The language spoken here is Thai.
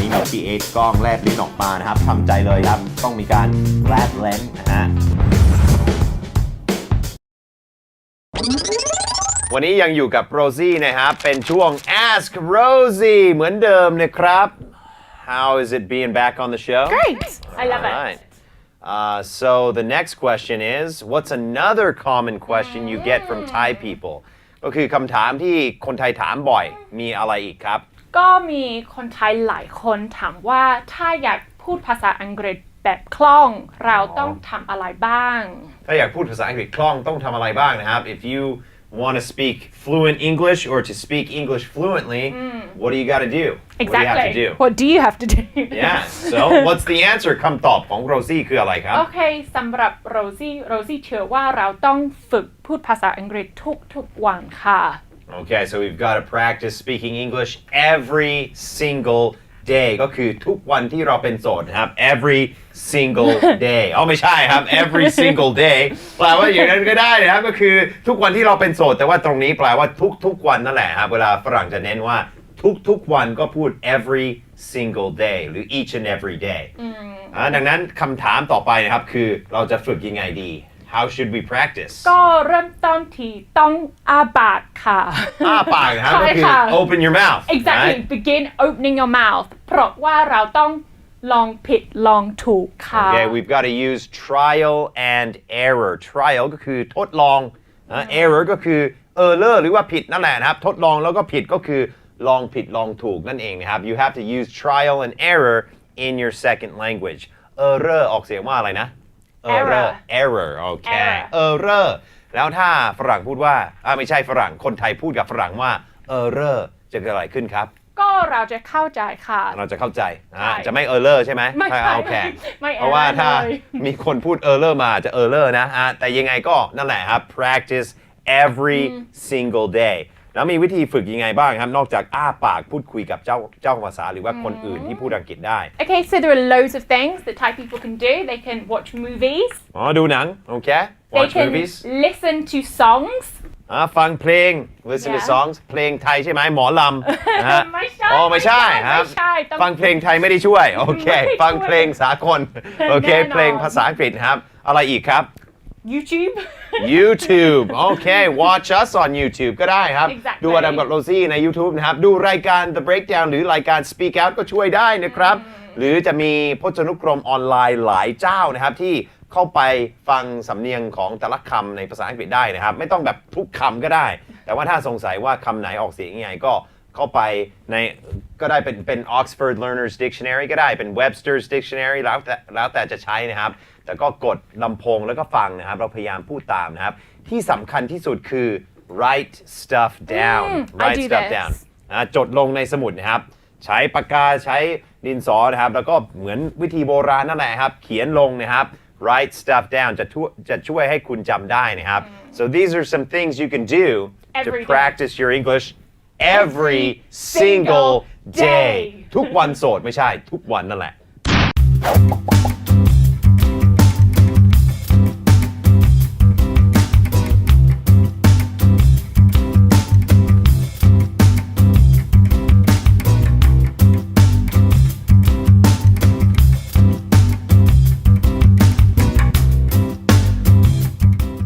นี่มี PH กล้องแลบลิ้นออกมานะครับทำใจเลยครับ ต้องมีการแลบเลนส์นะฮะวันนี้ยังอยู่กับโรซี่นะครับ เป็นช่วง Ask Rosie เหมือนเดิมนะครับ How is it being back on the show? Great. I love it. Alright. Uh, so the next question is what's another common question you get from Thai people ก็คือคำถามที่คนไทยถามบ่อยมีอะไรอีกครับ ก็มีคนไทยหลายคนถามว่าถ้าอยากพูดภาษาอังกฤษแบบคล่องเราต้องทำอะไรบ้าง ถ้าอยากพูดภาษาอังกฤษคล่องต้องทำอะไรบ้างนะครับ if you want to speak fluent English or to speak English fluently what do you got to do what do you have to Exactly do What do you have to do yeah so what's the answer คำตอบของโรซี่คืออะไรครับ โอเคสำหรับโรซี่โรซี่เชื่อว่าเราต้องฝึกพูดภาษาอังกฤษทุกๆวันค่ะ Okay, so we've got to practice speaking English every single day ก็คือทุกวันที่เราเป็นโสดนะครับ every single day อ๋อไม่ใช่ครับ every single day แปลว่าอย่างนั้นก็ได้นะครับ ก็คือทุกวันที่เราเป็นโสด แต่ว่าตรงนี้แปลว่าทุกๆวันนั่นแหละครับ เวลาฝรั่งจะเน้นว่า ทุกๆวันก็พูด every single day หรือ each and every day อ่าดังนั้นคำถามต่อไปนะครับคือเราจะฝึกยังไงดี how should we practice ก็เริ่มต้นที่ต้องอาบาดค่ะอ้าปากนะครับใช่ก็คือค่ะ open your mouth Exactly right? begin opening your mouth เพราะว่าเราต้องลองผิดลองถูกค่ะ Okay, we've got to use trial and error. Trial ก็คือทดลองนะ error ก็คือ error หรือว่าผิดนั่นแหละนะครับ ทดลองแล้วก็ผิดก็คือ ลองผิดลองถูกนั่นเองนะครับ You have to use trial and error in your second language. error ออกเสียงว่าอะไรนะ Error error โอเค Error error แล้วถ้าฝรั่งพูดว่าอ่าไม่ใช่ฝรั่งคนไทยพูดกับฝรั่งว่า error จะเกิดอะไรขึ้นครับ ก็เราจะเข้าใจค่ะ เราจะเข้าใจนะใช่จะไม่เออร์เลอร์ใช่ไหมไม่ใช่อ่าโอเคไม่เพราะว่า error ถ้าเลยมีคนพูดเออร์เลอร์มาจะเออร์เลอร์นะฮะแต่ยังไงก็นั่นแหละครับ practice every single day แล้วมีวิธีฝึกยังไงบ้างครับ นอกจากอ้าปากพูดคุยกับเจ้าเจ้าภาษาหรือว่าคนอื่นที่พูดอังกฤษได้ Okay, so there are loads of things that Thai people can do. They can watch movies. อ๋อดูหนัง โอเค They watch can movies listen to songs. อ่าฟังเพลง listen to Yeah. songs เพลงไทยใช่ไหมหมอลำนะฮะไม่ใช่อ๋อไม่ใช่ไม่ใช่ครับไม่ใช่ต้องฟังเพลงไทยไม่ได้ช่วย โอเค ไม่ช่วยฟังเพลงสากล โอเค แน่นอน เพลงภาษาอังกฤษครับ อะไรอีกครับ YouTube. YouTube โอเค watch us on YouTube ก็ได้ครับ Exactly ดูอดัมกับโรซี่ใน YouTube นะครับ ดูรายการ The Breakdown หรือรายการ Speak Out ก็ช่วยได้นะครับ หรือจะมีพจนานุกรมออนไลน์หลายเจ้านะครับ ที่เข้าไปฟังสำเนียงของแต่ละคำในภาษาอังกฤษได้นะครับ ไม่ต้องแบบทุกคำก็ได้ แต่ว่าถ้าสงสัยว่าคำไหนออกเสียงยังไงก็ เข้าไปในก็ได้เป็นเป็น Oxford Learners Dictionary ก็ได้เป็น Webster's Dictionary แล้วแต่แล้วแต่จะใช้นะครับ แต่ก็กดลำโพงแล้วก็ฟังนะครับ เราพยายามพูดตามนะครับ ที่สำคัญที่สุดคือ write stuff down Mm, I write do stuff this. down อ่าจดลงในสมุดนะครับ ใช้ปากกาใช้ดินสอนะครับ แล้วก็เหมือนวิธีโบราณนั่นแหละครับ เขียนลงนะครับ write stuff down จะช่วยจะช่วยให้คุณจำได้นะครับ so these are some things you can do to Every day. practice your English every Every single single day day. ทุกวันโสดไม่ใช่ ทุกวันนั่นแหละ